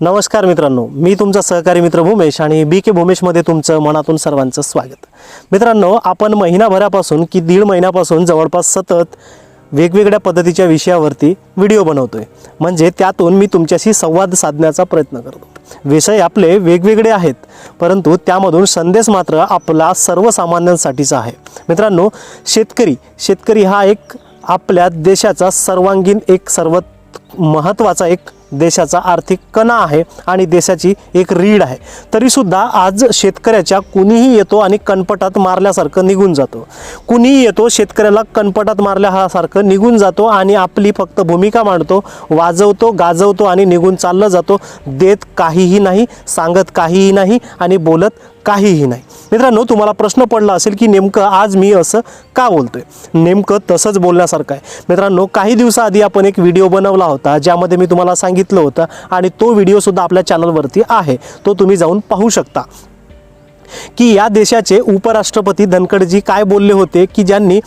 नमस्कार मित्रांनो मी तुमचा सहकारी मित्र भूमेश आणि बी के भूमेशमध्ये तुमचं मनातून सर्वांचं स्वागत. मित्रांनो आपण महिनाभरापासून की दीड महिन्यापासून जवळपास सतत वेगवेगळ्या पद्धतीच्या विषयावरती व्हिडिओ बनवतोय. म्हणजे त्यातून मी तुमच्याशी संवाद साधण्याचा प्रयत्न करतो. विषय आपले वेगवेगळे आहेत परंतु त्यामधून संदेश मात्र आपला सर्वसामान्यांसाठीचा आहे. मित्रांनो शेतकरी शेतकरी हा एक आपल्या देशाचा सर्वांगीण एक सर्वात महत्त्वाचा एक देशाचा आर्थिक कणा आहे आणि देशाची एक रीड आहे. तरीसुद्धा आज शेतकऱ्याच्या कुणीही येतो आणि कणपटात मारल्यासारखं निघून जातो. कुणीही येतो शेतकऱ्याला कणपटात मारल्या हा सारखं निघून जातो आणि आपली फक्त भूमिका मांडतो वाजवतो गाजवतो आणि निघून चाललं जातो. देत काहीही नाही सांगत काहीही नाही आणि बोलत काहीही नाही. मित्रांनो तुम्हाला प्रश्न पडला असेल की नेमकं आज मी असं का बोलतोय? नेमकं तसंच बोलण्यासारखं आहे. मित्रांनो काही दिवसाआधी आपण एक व्हिडिओ बनवला होता ज्यामध्ये मी तुम्हाला सांगितलं होतं आणि तो व्हिडिओसुद्धा आपल्या चॅनलवरती आहे. तो तुम्ही जाऊन पाहू शकता. की या देशाचे उपराष्ट्रपती धनखडजी काय बोलले होते? की ज्यांनी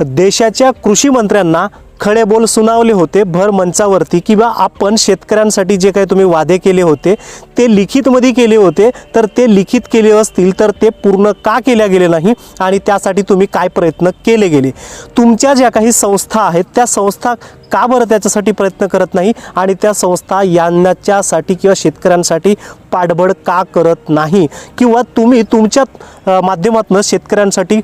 देशाच्या कृषी मंत्र्यांना खडे बोल सुनावले होते भर मंचावरती किंवा आपण शेतकऱ्यांसाठी जे काही तुम्ही वादे केले होते ते लिखितमध्ये केले होते तर ते लिखित केले असतील तर ते पूर्ण का केल्या गेले नाही आणि त्यासाठी तुम्ही काय प्रयत्न केले गेले? तुमच्या ज्या काही संस्था आहेत त्या संस्था का बरं त्याच्यासाठी प्रयत्न करत नाही आणि त्या संस्था यांच्यासाठी किंवा शेतकऱ्यांसाठी पाठबळ का करत नाही? किंवा तुम्ही तुमच्या माध्यमातून शेतकऱ्यांसाठी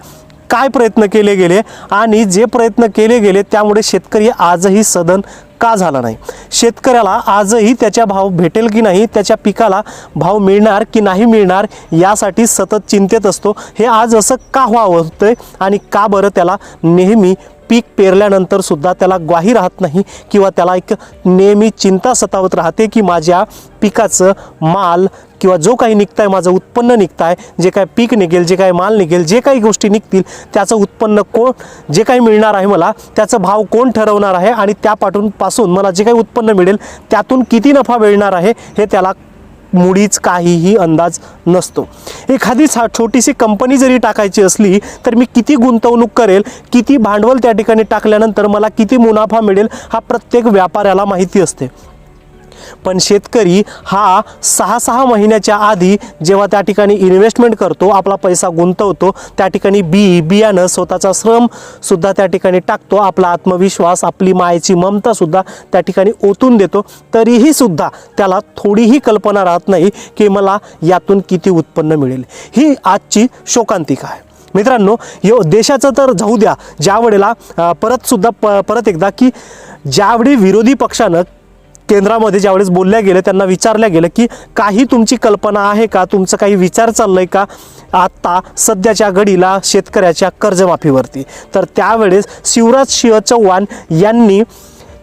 काय प्रयत्न केले गेले आणि जे प्रयत्न केले गेले त्यामुळे शेतकरी आजही सदन का झाला नाही? शेतकऱ्याला आजही त्याच्या भाव भेटेल की नाही? त्याच्या पिकाला भाव मिळणार की नाही मिळणार यासाठी सतत चिंतेत असतो. हे आज असं का व्हावं होतंय आणि का बरं त्याला नेहमी पीक पेरल्यानंतर सुद्धा त्याला ग्वाही राहत नाही किंवा त्याला एक नेहमी चिंता सतावत राहते की माझ्या पिकाचं माल किंवा जो काही निघताय माझं उत्पन्न निघताय जे काय पीक निघेल जे काही माल निघेल जे काही गोष्टी निघतील त्याचं उत्पन्न कोण जे काही मिळणार आहे मला त्याचा भाव कोण ठरवणार आहे आणि त्या पाठून पासून मला जे काही उत्पन्न मिळेल त्यातून किती नफा मिळणार आहे हे त्याला मुळीच काहीही अंदाज नसतो. एखादी सा छोटीशी कंपनी जरी टाकायची असली तर मी किती गुंतवणूक करेल किती भांडवल त्या ठिकाणी टाकल्यानंतर मला किती मुनाफा मिळेल हा प्रत्येक व्यापाऱ्याला माहिती असते. पण शेतकरी हा सहा सहा महिन्याच्या आधी जेव्हा त्या ठिकाणी इन्व्हेस्टमेंट करतो आपला पैसा गुंतवतो त्या ठिकाणी बी बियाणं स्वतःचा श्रमसुद्धा त्या ठिकाणी टाकतो आपला आत्मविश्वास आपली मायेची ममतासुद्धा त्या ठिकाणी ओतून देतो तरीही सुद्धा त्याला थोडीही कल्पना राहत नाही की मला यातून किती उत्पन्न मिळेल. ही आजची शोकांतिका आहे. मित्रांनो यो देशाचं तर जाऊ द्या ज्या वेळेला परत सुद्धा प परत एकदा की ज्यावेळी विरोधी पक्षानं केंद्रामध्ये ज्यावेळेस बोलल्या गेलं त्यांना विचारल्या गेलं की काही तुमची कल्पना आहे का? तुमचं काही विचार चाललंय का? आत्ता सध्याच्या घडीला शेतकऱ्याच्या कर्जमाफीवरती. तर त्यावेळेस शिवराज सिंह चौहान यांनी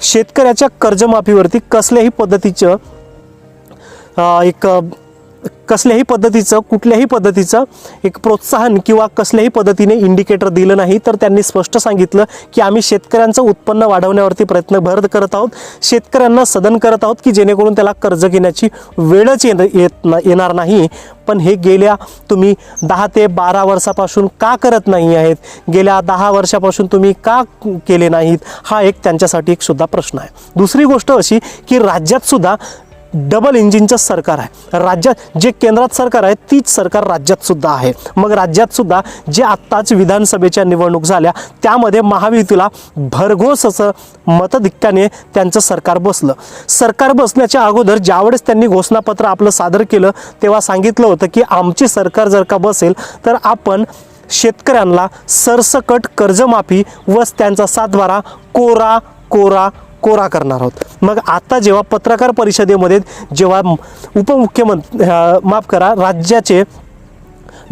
शेतकऱ्याच्या कर्जमाफीवरती कसल्याही पद्धतीचं एक कसल्याही पद्धतीचं कुठल्याही पद्धतीचं एक प्रोत्साहन किंवा कसल्याही पद्धतीने इंडिकेटर दिलं नाही तर त्यांनी स्पष्ट सांगितलं की आम्ही शेतकऱ्यांचं उत्पन्न वाढवण्यावरती प्रयत्न भर करत आहोत. शेतकऱ्यांना सदन करत आहोत की जेणेकरून त्याला कर्ज घेण्याची वेळच येण येत ना येणार नाही. पण हे गेल्या तुम्ही दहा ते बारा वर्षापासून का करत नाही आहेत? गेल्या दहा वर्षापासून तुम्ही का केले नाहीत? हा एक त्यांच्यासाठी एक सुद्धा प्रश्न आहे. दुसरी गोष्ट अशी की राज्यातसुद्धा डबल इंजिनचं सरकार आहे. राज्यात जे केंद्रात सरकार आहे तीच सरकार राज्यात सुद्धा आहे. मग राज्यात सुद्धा जे आत्ताच विधानसभेच्या निवडणूक झाल्या त्यामध्ये महायुतीला भरघोस असं मतधिक्काने त्यांचं सरकार बसलं. सरकार बसण्याच्या अगोदर ज्यावेळेस त्यांनी घोषणापत्र आपलं सादर केलं तेव्हा सांगितलं होतं की आमची सरकार जर का बसेल तर आपण शेतकऱ्यांना सरसकट कर्जमाफी व त्यांचा सातबारा कोरा कोरा कोरा करणार आहोत. मग आता जेव्हा पत्रकार परिषदेमध्ये जेव्हा उपमुख्यमंत्री माफ करा राज्याचे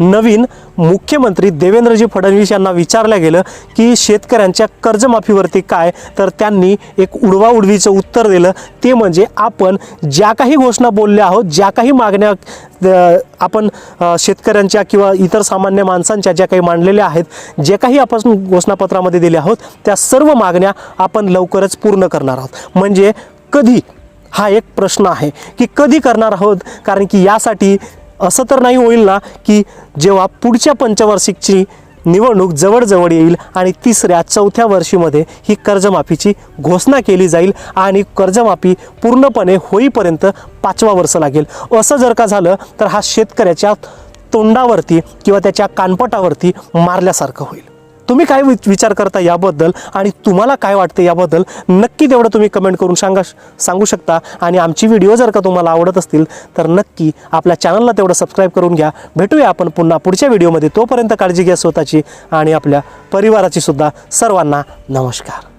नवीन मुख्यमंत्री देवेंद्रजी फडणवीस यांना विचारलं गेलं की शेतकऱ्यांच्या कर्जमाफीवरती काय? तर त्यांनी एक उडवाउडवीचं उत्तर दिलं. ते म्हणजे आपण ज्या काही घोषणा बोलल्या आहोत ज्या काही मागण्या आपण शेतकऱ्यांच्या किंवा इतर सामान्य माणसांच्या ज्या काही मांडलेल्या आहेत जे काही आपण घोषणापत्रामध्ये दिल्या आहोत त्या सर्व मागण्या आपण लवकरच पूर्ण करणार आहोत. म्हणजे कधी? हा एक प्रश्न आहे की कधी करणार आहोत? कारण की यासाठी असं तर नाही होईल ना की जेव्हा पुढच्या पंचवार्षिकची निवडणूक जवळजवळ येईल आणि तिसऱ्या चौथ्या वर्षीमध्ये ही कर्जमाफीची घोषणा केली जाईल आणि कर्जमाफी पूर्णपणे होईपर्यंत पाचवा वर्ष लागेल. असं जर का झालं तर हा शेतकऱ्याच्या तोंडावरती किंवा त्याच्या कानपटावरती मारल्यासारखं होईल. तुम्ही काय वि- विचार करता याबद्दल आणि तुम्हाला काय वाटते याबद्दल नक्की तेवढं तुम्ही कमेंट करून सांगा सांगू शकता. आणि आमची व्हिडिओ जर का तुम्हाला आवडत असतील तर नक्की आपल्या चॅनलला तेवढं सबस्क्राईब करून घ्या. भेटूया आपण पुन्हा पुढच्या व्हिडिओमध्ये तोपर्यंत काळजी घ्या स्वतःची आणि आपल्या परिवाराची सुद्धा. सर्वांना नमस्कार.